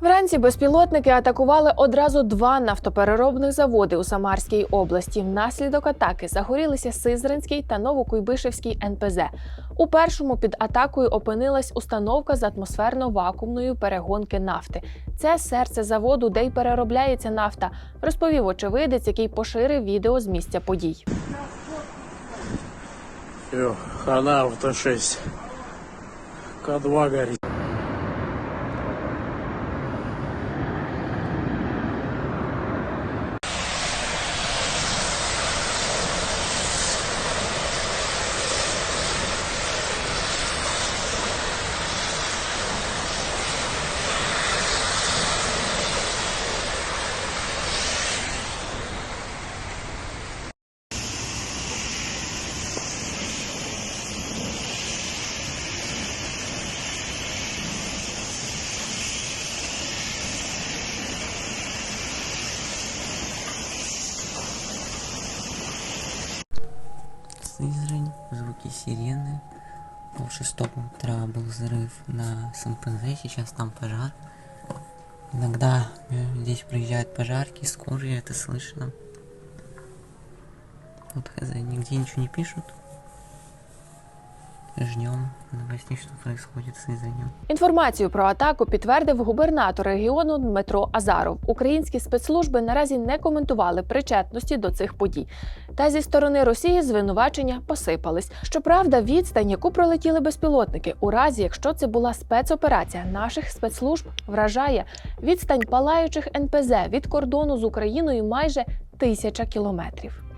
Вранці безпілотники атакували одразу два нафтопереробних заводи у Самарській області. Внаслідок атаки загорілися Сизринський та Новокуйбишевський НПЗ. У першому під атакою опинилась установка з атмосферно-вакуумної перегонки нафти. Це серце заводу, де й переробляється нафта, розповів очевидець, який поширив відео з місця подій. Все, хана авто 6. К2 горит. Сызрань, звуки сирены. Пол шестого утра был взрыв на СМПЗ, сейчас там пожар. Иногда э, здесь приезжают пожарки, скорые, это слышно. Вот хз, нигде ничего не пишут. Ждем новостей, что происходит с Сызранью. Інформацію про атаку підтвердив губернатор регіону Дмитро Азаров. Українські спецслужби наразі не коментували причетності до цих подій. Та зі сторони Росії звинувачення посипались. Щоправда, відстань, яку пролетіли безпілотники, у разі якщо це була спецоперація наших спецслужб, вражає відстань палаючих НПЗ від кордону з Україною майже тисяча кілометрів.